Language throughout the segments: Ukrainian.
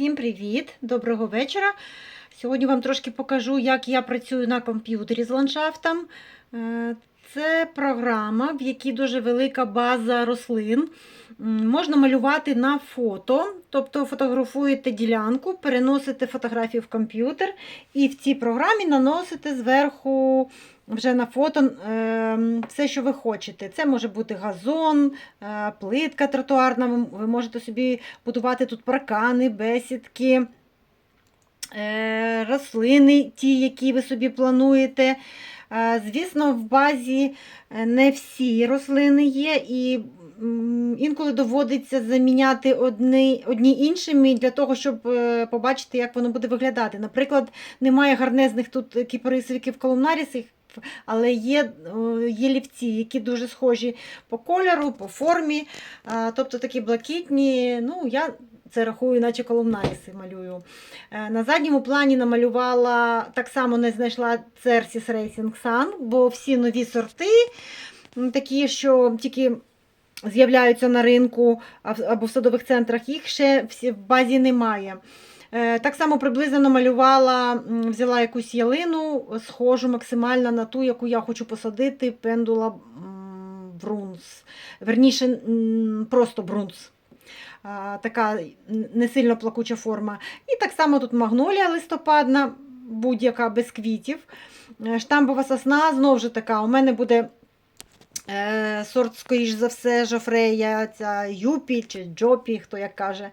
Всім привіт! Доброго вечора. Сьогодні вам трошки покажу, як я працюю на комп'ютері з ландшафтом. Е, Це програма, в якій дуже велика база рослин. Можна малювати на фото, тобто фотографуєте ділянку, переносите фотографію в комп'ютер і в цій програмі наносите зверху вже на фото е, все, що ви хочете. Це може бути газон, е, плитка тротуарна. Ви- можете собі будувати тут паркани, бесідки, е, рослини, ті, які ви собі плануєте. Е, Звісно, в базі не всі рослини є, і інколи доводиться заміняти одні, одні іншими для того, щоб е, побачити, як воно буде виглядати. Наприклад, немає гарнезних тут кіпарисовиків колумнарісів, але є, є лівці, які дуже схожі по кольору, по формі, тобто такі блакитні. Ну, я це рахую, наче колумнаріси малюю. Е, На задньому плані намалювала, так само не знайшла Cersis Racing Sun, бо всі нові сорти, такі, що тільки з'являються на ринку або в садових центрах, їх ще в базі немає. Е, Так само приблизно намалювала, взяла якусь ялину, схожу максимально на ту, яку я хочу посадити, пендула брунс. Верніше, просто брунс. Така не сильно плакуча форма. І так само тут магнолія листопадна, будь-яка без квітів. Е, Штамбова сосна знову ж така. У мене буде сорт, скоріш за все, жофрея, ця юпі чи джопі, хто як каже.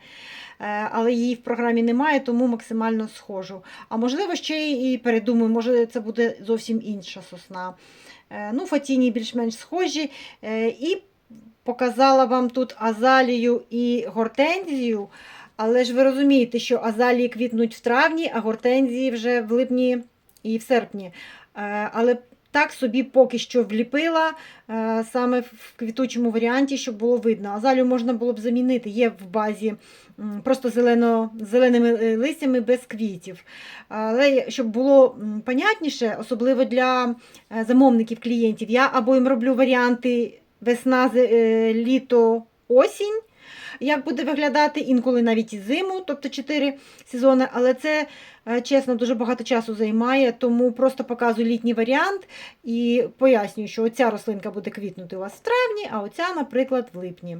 Е, але її в програмі немає, тому максимально схожу. А можливо, ще і передумаю, може це буде зовсім інша сосна. Е, ну, Фатіні більш-менш схожі. Е, і показала вам тут азалію і гортензію. Але ж ви розумієте, що азалії квітнуть в травні, а гортензії вже в липні і в серпні. Е, Але так собі поки що вліпила е, саме в квітучому варіанті, щоб було видно. Азалію можна було б замінити. Є в базі просто зелено, зеленими е, листями без квітів. Але щоб було понятніше, особливо для е, замовників клієнтів, я або їм роблю варіанти весна, літо, осінь. Як буде виглядати інколи навіть і зиму, тобто 4 сезони, але це е, чесно дуже багато часу займає, тому просто показую літній варіант і пояснюю, що оця рослинка буде квітнути у вас в травні, а оця, наприклад, в липні.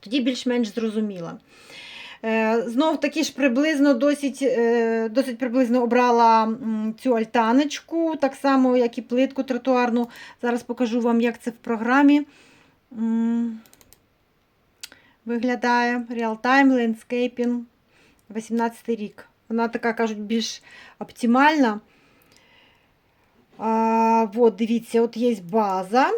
Тоді більш-менш зрозуміла. Е, Знов таки ж приблизно досить, е, досить приблизно обрала цю альтаночку, так само, як і плитку тротуарну. Зараз покажу вам, як це в програмі виглядає. Real Time Landscaping 18 рік. Вона така, кажуть, більш оптимальна. А, от, дивіться, от є база.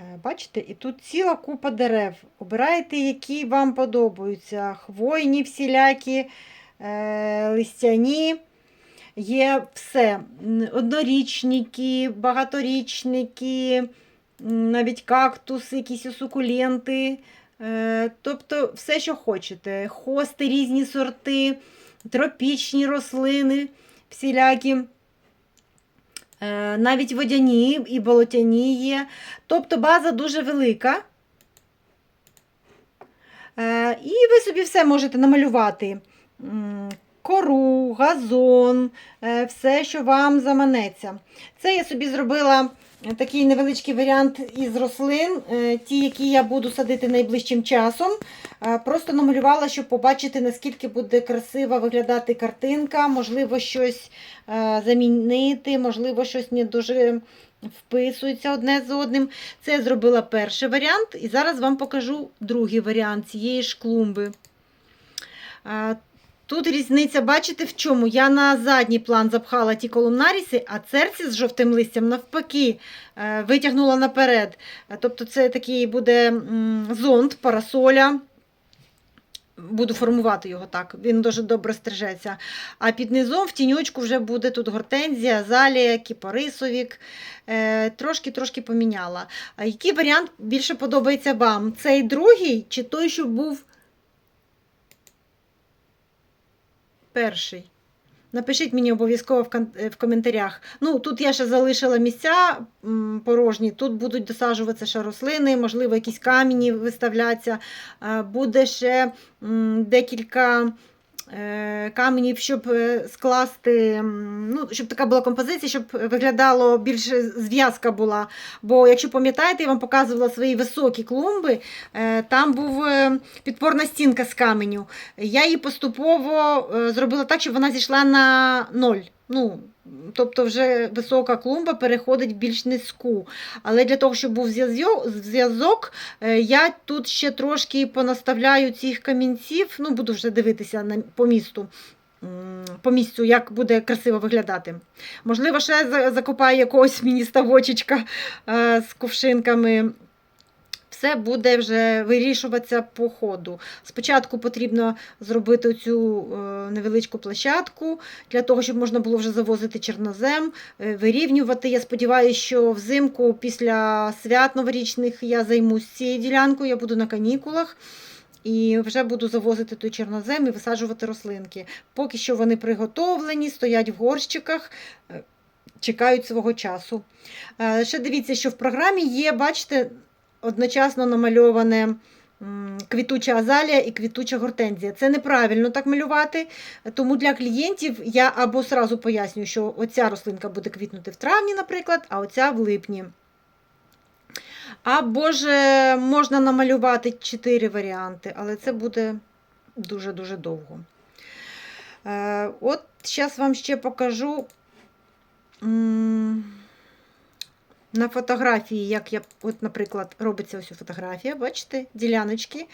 Е, Бачите, і тут ціла купа дерев. Обирайте, які вам подобаються. Хвойні всілякі, е, листяні. Є все. Однорічники, багаторічники, навіть кактуси, якісь сукуленти. Е, Тобто все, що хочете. Хости, різні сорти, тропічні рослини всілякі. Е, Навіть водяні і болотяні є. Тобто база дуже велика. Е, І ви собі все можете намалювати. Кору, газон, е, все, що вам заманеться. Це я собі зробила такий невеличкий варіант із рослин, е, ті, які я буду садити найближчим часом. Е, Просто намалювала, щоб побачити, наскільки буде красиво виглядати картинка, можливо, щось е, замінити, можливо, щось не дуже вписується одне з одним. Це я зробила перший варіант, і зараз вам покажу другий варіант цієї ж клумби. Е, Тут різниця, бачите, в чому? Я на задній план запхала ті колумнаріси, а церці з жовтим листям навпаки е, витягнула наперед. Е, Тобто це такий буде зонт, парасоля. Буду формувати його так, він дуже добре стрижеться. А під низом в тіньочку вже буде тут гортензія, азалія, кіпарисовік. Е, Трошки-трошки поміняла. А який варіант більше подобається вам? Цей другий чи той, що був перший? Напишіть мені обов'язково е, в коментарях. Ну, тут я ще залишила місця порожні, тут будуть досаджуватися ще рослини, можливо, якісь камені виставляться. Е, Буде ще декілька каменів, щоб е, скласти, ну, щоб така була композиція, щоб виглядало більше зв'язка була. Бо, якщо пам'ятаєте, я вам показувала свої високі клумби, е, там був е, підпорна стінка з каменю. Я її поступово е, зробила так, щоб вона зійшла на ноль. Ну, тобто вже висока клумба переходить в більш низьку. Але для того, щоб був зв'язок, е, я тут ще трошки понаставляю цих камінців. Ну, буду вже дивитися на, по місту. По місцю, як буде красиво виглядати. Можливо, ще закопаю якогось міні-ставочечка е, з кувшинками. Все буде вже вирішуватися по ходу. Спочатку потрібно зробити цю е, невеличку площадку для того, щоб можна було вже завозити чорнозем, е, вирівнювати. Я сподіваюся, що взимку після свят новорічних я займусь цією ділянкою, я буду на канікулах. І вже буду завозити той чорнозем і висаджувати рослинки. Поки що вони приготовлені, стоять в горщиках, е, чекають свого часу. Ще дивіться, що в програмі є, бачите, одночасно намальоване квітуча азалія і квітуча гортензія. Це неправильно так малювати, тому для клієнтів я або сразу пояснюю, що оця рослинка буде квітнути в травні, наприклад, а оця в липні. Або ж е, можна намалювати чотири варіанти, але це буде дуже-дуже довго. Е, От зараз вам ще покажу на фотографії, як я, от, наприклад, робиться ось фотографія, бачите, діляночки.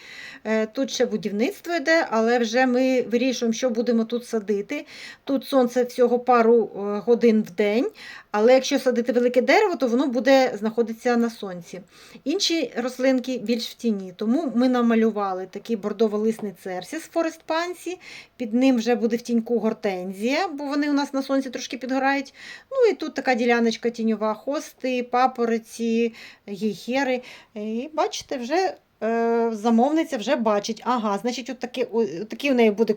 Е, Тут ще будівництво йде, але вже ми вирішуємо, що будемо тут садити. Тут сонце всього пару е, годин в день, але якщо садити велике дерево, то воно буде знаходитися на сонці. Інші рослинки більш в тіні, тому ми намалювали такий бордово-лисний церсіс Форест Пансі. Під ним вже буде в тіньку гортензія, бо вони у нас на сонці трошки підгорають. Ну і тут така діляночка тіньова, хости, папороці, гейхери. І бачите, вже е, замовниця вже бачить, ага, значить, от таки, о- такий у неї буде.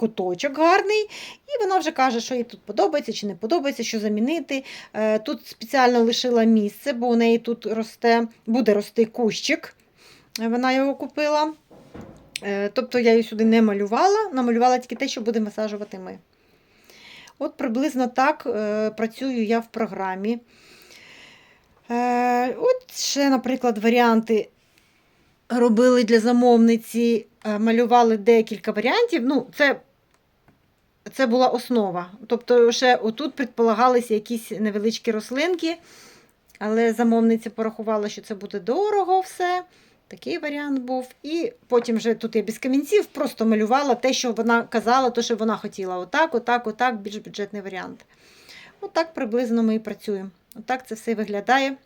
Куточок гарний, і вона вже каже, що їй тут подобається чи не подобається, що замінити. Е, Тут спеціально лишила місце, бо у неї тут росте, буде рости кущик. Е, Вона його купила. Е, Тобто я її сюди не малювала, намалювала тільки те, що будемо висаджувати ми. От приблизно так працюю я в програмі. От ще, наприклад, варіанти робили для замовниці, малювали декілька варіантів. Ну, це, це була основа. Тобто, ще отут предполагалися якісь невеличкі рослинки, але замовниця порахувала, що це буде дорого все. Такий варіант був. І потім вже тут я без камінців просто малювала те, що вона казала, то, що вона хотіла. Отак, отак, отак, більш бюджетний варіант. Отак приблизно ми і працюємо. Отак це все виглядає.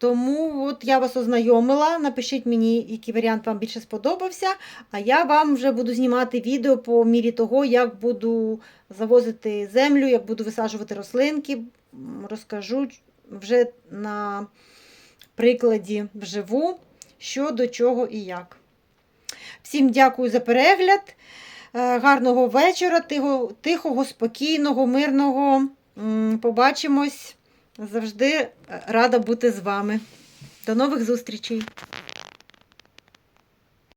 Тому от я вас ознайомила. Напишіть мені, який варіант вам більше сподобався. А я вам вже буду знімати відео по мірі того, як буду завозити землю, як буду висаджувати рослинки. Розкажу вже на прикладі вживу, що до чого і як. Всім дякую за перегляд. Е, Гарного вечора, тихого, спокійного, мирного. Побачимось. Завжди е, рада бути з вами. До нових зустрічей!